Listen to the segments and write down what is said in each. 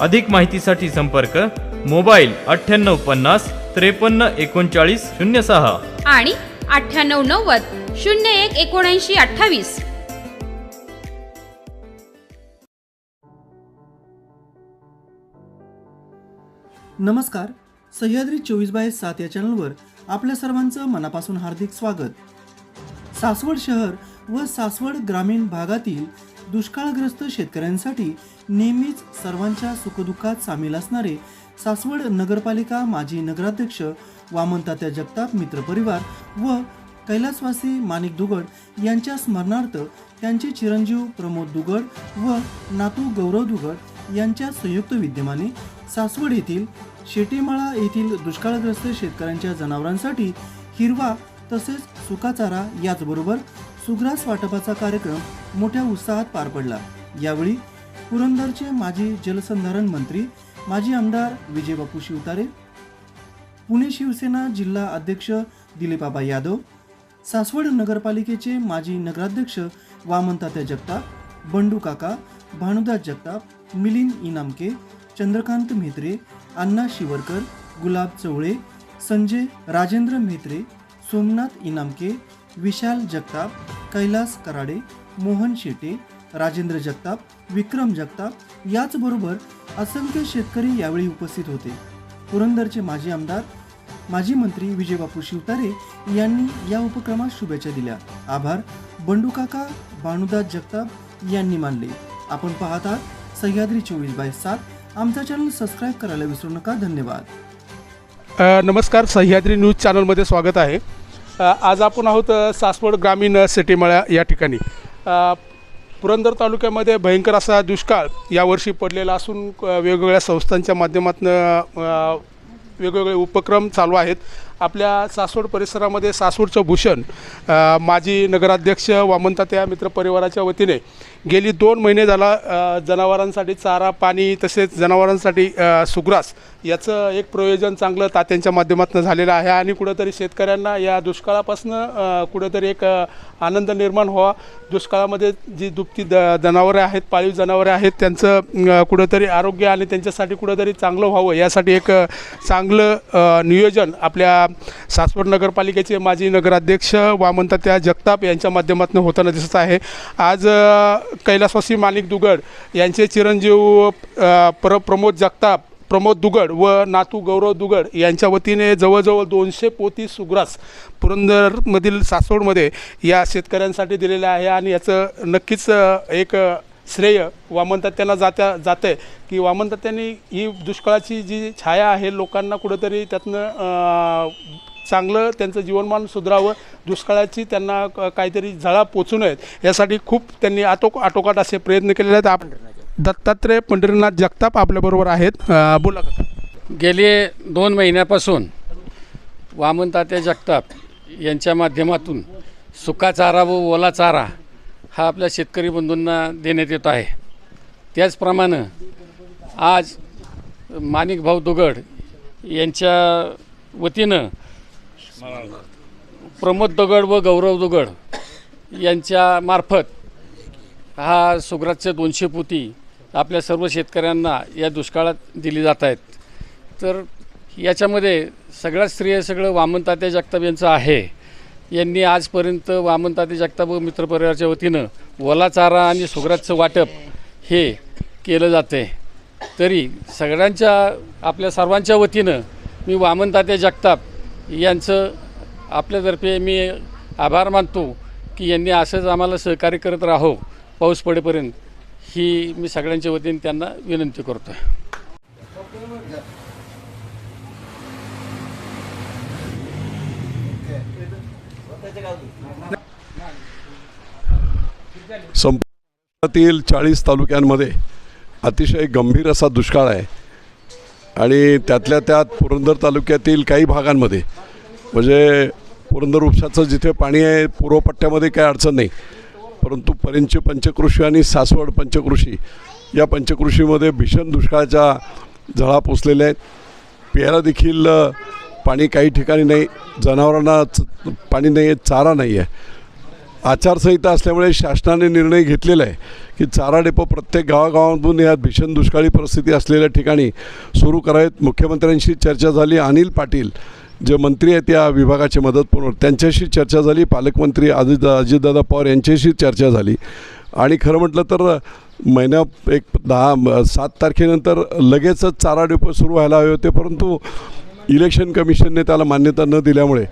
अधिक माहितीसाठी संपर्क मोबाईल अठ्ठ्याण्णव पन्नास त्रेपन्न एकोणचाळीस शून्य सहा. आणि अठ्ठ्याण्णव नव्वद शून्य एक एकोणऐंशी अठ्ठावीस. नमस्कार. सह्याद्री चोवीस बाय सात या चॅनलवर आपल्या सर्वांचं मनापासून हार्दिक स्वागत. सासवड शहर व सासवड ग्रामीण भागातील दुष्काळग्रस्त शेतकऱ्यांसाठी नेहमीच सर्वांच्या सुखदुःखात सामील असणारे सासवड नगरपालिका माजी नगराध्यक्ष वामनतात्या जगताप मित्रपरिवार व कैलासवासी माणिक दुगड यांच्या स्मरणार्थ त्यांचे चिरंजीव प्रमोद दुगड व नातू गौरव दुगड यांच्या संयुक्त विद्यमाने सासवड येथील शेटीमाळा येथील दुष्काळग्रस्त शेतकऱ्यांच्या जनावरांसाठी हिरवा तसेच सुकाचारा याचबरोबर सुग्रास वाटपाचा कार्यक्रम मोठ्या उत्साहात पार पडला. यावेळी पुरंदरचे माजी जलसंधारण मंत्री माजी आमदार विजयबापू शिवतारे पुणे शिवसेना जिल्हा अध्यक्ष दिलीपाबा यादव सासवड नगरपालिकेचे माजी नगराध्यक्ष वामनतात्या जगताप बंडू काका भानुदास जगताप मिलिंद इनामके चंद्रकांत म्हेत्रे अण्णा शिवरकर गुलाब चवळे संजय राजेंद्र म्हेत्रे सोमनाथ इनामके विशाल जगताप कैलास कराडे मोहन शेटे राजेंद्र जगताप विक्रम जगताप याचबरोबर असंख्य शेतकरी यावेळी उपस्थित होते. पुरंदरचे माजी आमदार माजी मंत्री विजयबापू शिवतारे यांनी या उपक्रमास शुभेच्छा दिल्या. आभार. बंडूकाका भानुदास जगताप यांनी मानले. आपण पाहत आहात सह्याद्री चोवीस बाय सात. आमचा चॅनल सबस्क्राईब करायला विसरू नका. धन्यवाद. नमस्कार. सह्याद्री न्यूज चॅनलमध्ये स्वागत आहे. आज आपण आहोत सासवड ग्रामीण अ, या ठिकाणी. पुरंदर तालुक्यामध्ये भयंकर असा दुष्काळ यावर्षी पडलेला असून वेगवेगळ्या संस्थांच्या माध्यमातून वेगवेगळे उपक्रम चालू आहेत. आपल्या सासवड परिसरामध्ये सासवडचं भूषण माजी नगराध्यक्ष वामनतात्या मित्रपरिवाराच्या वतीने गेली दोन महिने झाला जनावरांसाठी चारा पाणी तसेच जनावरांसाठी सुग्रास याचं एक प्रयोजन चांगलं तात्यांच्या माध्यमातून झालेलं आहे आणि कुठंतरी शेतकऱ्यांना या दुष्काळापासून कुठंतरी एक आनंद निर्माण व्हावा. दुष्काळामध्ये जी दुभती द जनावरे आहेत पाळीव जनावरे आहेत त्यांचं कुठंतरी आरोग्य आणि त्यांच्यासाठी कुठंतरी चांगलं व्हावं यासाठी एक चांगलं नियोजन आपल्या सासवड नगरपालिकेचे माजी नगराध्यक्ष वामनतात्या जगताप यांच्या माध्यमातून होताना दिसत आहे. आज कैलासवासी माणिक दुगड यांचे चिरंजीव प्र प्रमोद जगताप प्रमोद दुगड व नातू गौरव दुगड यांच्या वतीने जवळजवळ दोनशे पोती सुग्रास पुरंदरमधील सासवडमध्ये या शेतकऱ्यांसाठी दिलेलं आहे आणि याचं नक्कीच एक श्रेय वामनतात्यांना जात्या जातं आहे की वामनतात्यांनी ही दुष्काळाची जी छाया आहे लोकांना कुठंतरी त्यातनं चांगलं त्यांचं जीवनमान सुधारावं दुष्काळाची त्यांना क- काहीतरी झळा पोचू नयेत यासाठी खूप त्यांनी आटो आटोकाट असे प्रयत्न केलेले आहेत. आप दत्तात्रय पंढरीनाथ जगताप आपल्याबरोबर आहेत. बोला गेले दोन महिन्यापासून वामन तात्या जगताप यांच्या माध्यमातून सुका चारा व ओला चारा हा आपल्या शेतकरी बंधूंना देण्यात येत आहे. त्याचप्रमाणे आज माणिक भाऊ दुगड यांच्या वतीनं प्रमोद दगड व गौरव दगड यांच्या मार्फत हा सुग्रासचे दोनशे पोती आपल्या सर्व शेतकऱ्यांना या दुष्काळात दिली जात आहेत. तर याच्यामध्ये सगळ्यात स्त्रिया सगळं वामनतात्या जगताप यांचं आहे. यांनी आजपर्यंत वामनतात्या जगताप व मित्रपरिवाराच्या वतीनं वला चारा आणि सुग्रासचं वाटप हे केलं जाते. तरी सगळ्यांच्या आपल्या सर्वांच्या वतीनं मी वामनतात्या जगताप यांचं आपल्यातर्फे मी आभार मानतो की यांनी असंच आम्हाला सहकार्य करत राहो पाऊस पडेपर्यंत. ही मी सगळ्यांच्या वतीने त्यांना विनंती करतो आहे संपूर्णातील चाळीस तालुक्यांमध्ये अतिशय गंभीर असा दुष्काळ आहे. आणि त्यातल्या त्यात पुरंदर तालुक्यातील काही भागांमध्ये म्हणजे पुरंदर उपसाचं जिथे पाणी आहे पूर्व पट्ट्यामध्ये काही अडचण नाही. परंतु परिंची पंचकृषी आणि सासवड पंचकृषी या पंचकृषीमध्ये भीषण दुष्काळाच्या झळा पोचलेल्या आहेत. प्यायला देखील पाणी काही ठिकाणी नाही जनावरांना च- पाणी नाही आहे चारा नाही आहे. आचारसंहिता असल्यामुळे शासनाने निर्णय घेतलेला आहे की चारा डेपो प्रत्येक गावागावांतून या भीषण दुष्काळी परिस्थिती असलेल्या ठिकाणी सुरू करावेत. मुख्यमंत्र्यांशी चर्चा झाली. अनिल पाटील जे मंत्री आहेत या विभागाचे मदत त्यांच्याशी चर्चा झाली. पालकमंत्री अजित अजितदादा पवार यांच्याशी चर्चा झाली. आणि खरं म्हटलं तर महिन्या एक दहा म- सात तारखेनंतर लगेचच चारा डेपो सुरू व्हायला हवे होते. परंतु इलेक्शन कमिशनने त्याला मान्यता न दिल्यामुळे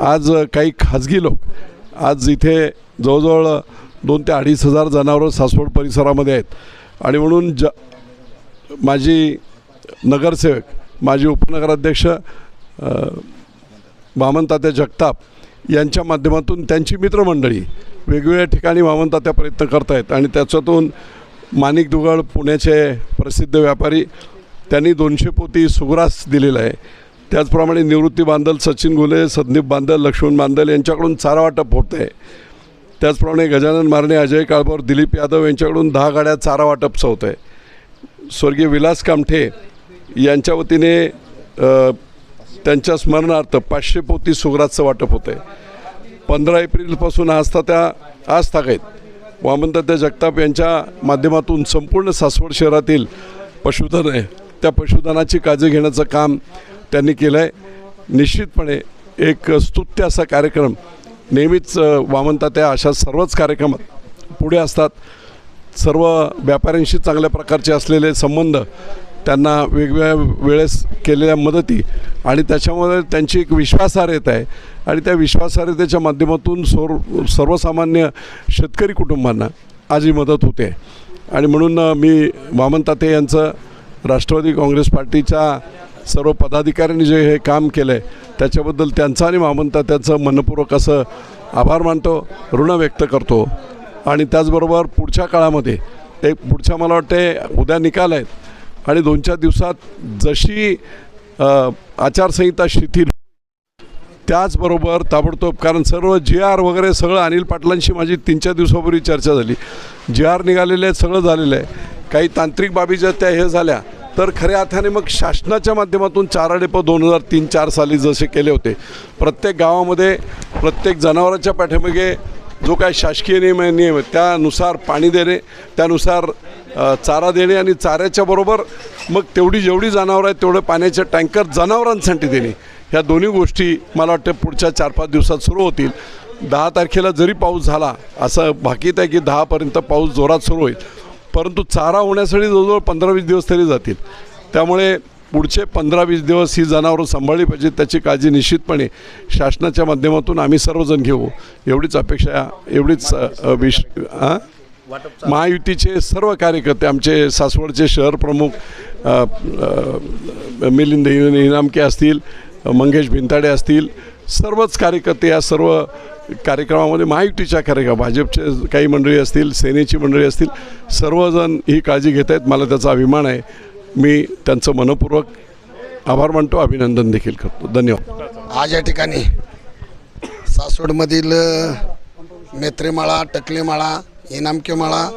आज काही खाजगी लोक आज इथे जवळजवळ दोन ते अडीच हजार जनावरं सासवड परिसरामध्ये आहेत. आणि म्हणून ज माझी नगरसेवक माजी उपनगराध्यक्ष वामनतात्या जगताप यांच्या माध्यमातून त्यांची मित्रमंडळी वेगवेगळ्या ठिकाणी वामनतात्या प्रयत्न करत आहेत आणि त्याच्यातून माणिक दुगाळ पुण्याचे प्रसिद्ध व्यापारी त्यांनी दोनशे पोती सुग्रास दिलेला आहे. त्याचप्रमाणे निवृत्ती बांदल सचिन गुले संदीप बांदल लक्ष्मण बांदल यांच्याकडून चारा वाटप होत आहे त्याचप्रमाणे गजानन मारणे अजय काळभोर दिलीप यादव यांच्याकडून दहा गाड्या चारा वाटपचं होतं आहे स्वर्गीय विलास कामठे यांच्या वतीने त्यांच्या स्मरणार्थ पाचशे पोती सुगराजचं वाटप होतं आहे पंधरा एप्रिलपासून आस्था त्या आज ताकद वामनतात्या जगताप यांच्या माध्यमातून संपूर्ण सासवड शहरातील पशुधन आहे. त्या पशुधनाची काळजी घेण्याचं काम त्यांनी केलं आहे निश्चितपणे एक स्तुत्य असा कार्यक्रम नेहमीच अ, वामनतात्या अशा सर्वच कार्यक्रमात पुढे असतात. सर्व व्यापाऱ्यांशी चांगल्या प्रकारचे असलेले संबंध त्यांना वेगवेगळ्या वेळेस केलेल्या मदती आणि त्याच्यामध्ये त्यांची एक विश्वासार्हता आहे. आणि त्या विश्वासार्हतेच्या माध्यमातून सोर सर्वसामान्य शेतकरी कुटुंबांना आज ही मदत होते. आणि म्हणून मी वामन ताते यांचं राष्ट्रवादी काँग्रेस पार्टीच्या सर्व पदाधिकाऱ्यांनी जे हे काम केलं आहे त्याच्याबद्दल त्यांचं आणि वामन त्यांचं मनपूर्वक असं आभार मानतो ऋण व्यक्त करतो. आणि त्याचबरोबर पुढच्या काळामध्ये एक पुढच्या मला वाटते उद्या निकाल आहेत आणि दोन चार दिवसात जशी आचारसंहिता शिथिल त्याचबरोबर ताबडतोब कारण सर्व जी आर वगैरे सगळं अनिल पाटलांशी माझी तीन चार दिवसापूर्वी चर्चा झाली. जी आर निघालेले आहेत सगळं झालेलं आहे. काही तांत्रिक बाबी ज्या त्या हे झाल्या तर खऱ्या अर्थाने मग शासनाच्या माध्यमातून चारा डेपो दोन हजार तीन चार साली जसे केले होते. प्रत्येक गावामध्ये प्रत्येक जनावरांच्या पाठीमागे जो काय शासकीय नियम आहे नियम आहे त्यानुसार पाणी देणे त्यानुसार चारा देणे आणि चाऱ्याच्या बरोबर मग तेवढी जेवढी जनावरं आहेत तेवढे पाण्याचे टँकर जनावरांसाठी देणे. ह्या दोन्ही गोष्टी मला वाटतं पुढच्या चार पाच दिवसात सुरू होतील. दहा तारखेला जरी पाऊस झाला असं भाकीत आहे की दहापर्यंत पाऊस जोरात सुरू होईल. परंतु चारा होण्यासाठी जवळजवळ पंधरा वीस दिवस तरी जातील. त्यामुळे पुढचे पंधरा वीस दिवस ही जनावरं सांभाळली पाहिजेत त्याची काळजी निश्चितपणे शासनाच्या माध्यमातून आम्ही सर्वजण घेऊ. एवढीच अपेक्षा एवढीच विश महायुतीचे सर्व कार्यकर्ते आमचे सासवडचे शहर प्रमुख मिलिंद इनामके असतील मंगेश भिंताडे असतील सर्वच कार्यकर्ते या सर्व कार्यक्रमामध्ये महायुतीच्या कार्यक्रम भाजपचे काही मंडळी असतील सेनेची मंडळी असतील सर्वजण ही काळजी घेत आहेत. मला त्याचा अभिमान आहे. मी त्यांचं मनपूर्वक आभार मानतो. अभिनंदन देखील करतो. धन्यवाद. आज या ठिकाणी सासवडमधील मेत्रेमाळा टकलेमाळा इनामकेमाळा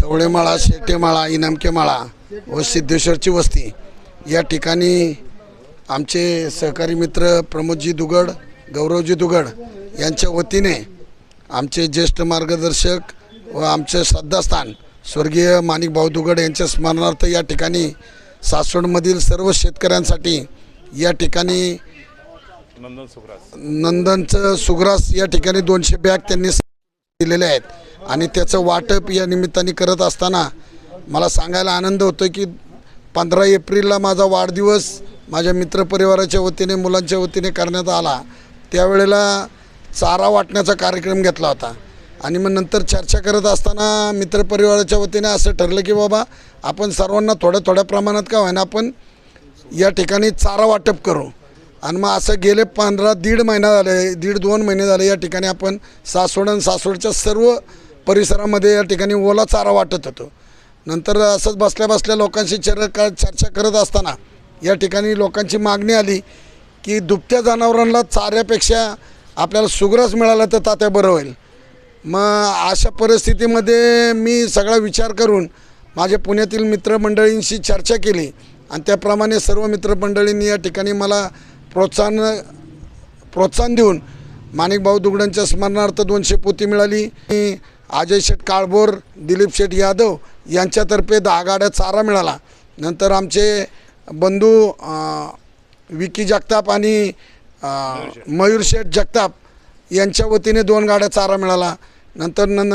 चवळेमाळा शेटेमाळा इनामकेमाळा व सिद्धेश्वरची वस्ती या ठिकाणी आमचे सहकारी मित्र प्रमोदजी दुगड गौरवजी दुगड यांच्या वतीने आमचे ज्येष्ठ मार्गदर्शक व आमचे श्रद्धास्थान स्वर्गीय माणिकभाऊ दुगड यांच्या स्मरणार्थ या ठिकाणी सासवडमधील सर्व शेतकऱ्यांसाठी या ठिकाणी नंदनचं सुग्रास या ठिकाणी दोनशे बॅग त्यांनी दिलेले आहेत. आणि त्याचं वाटप या निमित्ताने करत असताना मला सांगायला आनंद होतो की पंधरा एप्रिलला माझा वाढदिवस माझ्या मित्रपरिवाराच्या वतीने मुलांच्या वतीने करण्यात आला. त्यावेळेला चारा वाटण्याचा कार्यक्रम घेतला होता. आणि मग नंतर चर्चा करत असताना मित्रपरिवाराच्या वतीने असं ठरलं की बाबा आपण सर्वांना थोड्या थोड्या प्रमाणात का होईना आपण या ठिकाणी चारा वाटप करू. आणि मग असं गेले पंधरा दीड महिना झाले दीड दोन महिने झाले या ठिकाणी आपण सासवड आणि सासवडच्या सर्व परिसरामध्ये या ठिकाणी ओला चारा वाटत होतो. नंतर असंच बसल्या बसल्या लोकांशी चर का चर्चा करत असताना या ठिकाणी लोकांची मागणी आली की दुभत्या जनावरांना चाऱ्यापेक्षा आपल्याला सुग्रास मिळाला तर तात्या बरं होईल. मग अशा परिस्थितीमध्ये मी सगळा विचार करून माझ्या पुण्यातील मित्रमंडळींशी चर्चा केली आणि त्याप्रमाणे सर्व मित्रमंडळींनी या ठिकाणी मला प्रोत्साहन प्रोत्साहन देऊन माणिकभाऊ दुगड्यांच्या स्मरणार्थ दोनशे पोती मिळाली. मी अजय शेठ काळभोर दिलीप शेठ यादव यांच्यातर्फे दहा गाड्या चारा मिळाला. नंतर आमचे बंधू विकी जगताप आणि मयूर शेठ जगताप यांच्या वतीने दोन गाड्या चारा मिळाला. नंतर न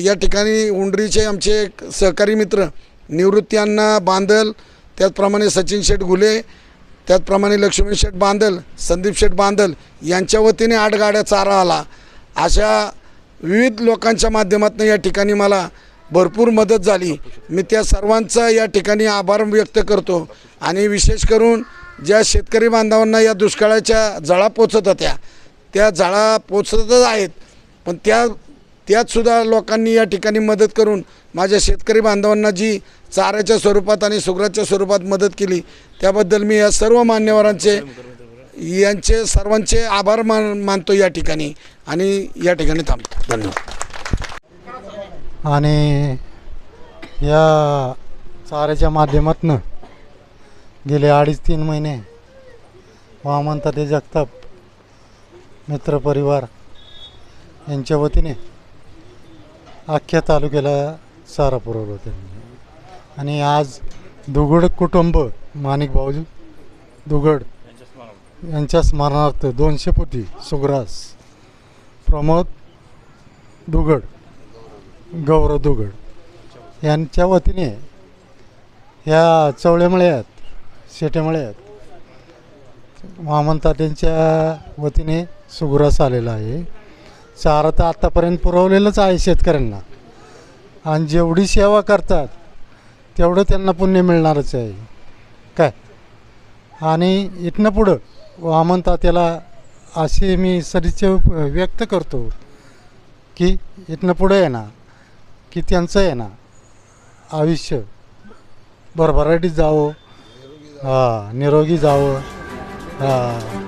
या ठिकाणी उंडरीचे आमचे एक सहकारी मित्र निवृत्ती अण्णा बांदल त्याचप्रमाणे सचिन शेठ घुले त्याचप्रमाणे लक्ष्मी शेठ बांदल संदीप शेठ बांदल यांच्या वतीने आठ गाड्या चारा आला. अशा विविध लोकांच्या माध्यमातून या ठिकाणी मला भरपूर मदत झाली. मी त्या सर्वांचा या ठिकाणी आभार व्यक्त करतो. आणि विशेष करून ज्या शेतकरी बांधवांना या दुष्काळाच्या जळा पोचत होत्या त्या जळा पोचतच आहेत. पण त्या त्यातसुद्धा लोकांनी या ठिकाणी मदत करून माझ्या शेतकरी बांधवांना जी चाऱ्याच्या स्वरूपात आणि सुगराच्या स्वरूपात मदत केली त्याबद्दल मी या सर्व मान्यवरांचे यांचे सर्वांचे आभार मान मानतो या ठिकाणी. आणि या ठिकाणी थांबतो. धन्यवाद. आणि या चाऱ्याच्या माध्यमातून गेले अडीच तीन महिने. वामंता ते जगताप. मित्रपरिवार यांच्या वतीने अख्ख्या तालुक्याला चारा पुरवलं होतं आणि आज दुगड कुटुंब माणिक भाऊजी दुगड यांच्या स्मरणार्थ दोनशे पोती सुग्रास प्रमोद दुगड गौरव दुगड यांच्या वतीने ह्या शेटेमळे आहेत. वामन त्यांच्या वतीने सुग्रास आलेला आहे. चारा तर आत्तापर्यंत पुरवलेलंच आहे शेतकऱ्यांना. आणि जेवढी सेवा करतात तेवढं त्यांना पुण्य मिळणारच आहे. काय? आणि इथनं पुढं वामन तात्याला असे मी सदिच्छा व्यक्त करतो की इथनं पुढं आहे ना की त्यांचं आहे ना आयुष्य भरभराटीत जावं हां निरोगी जावं. हां.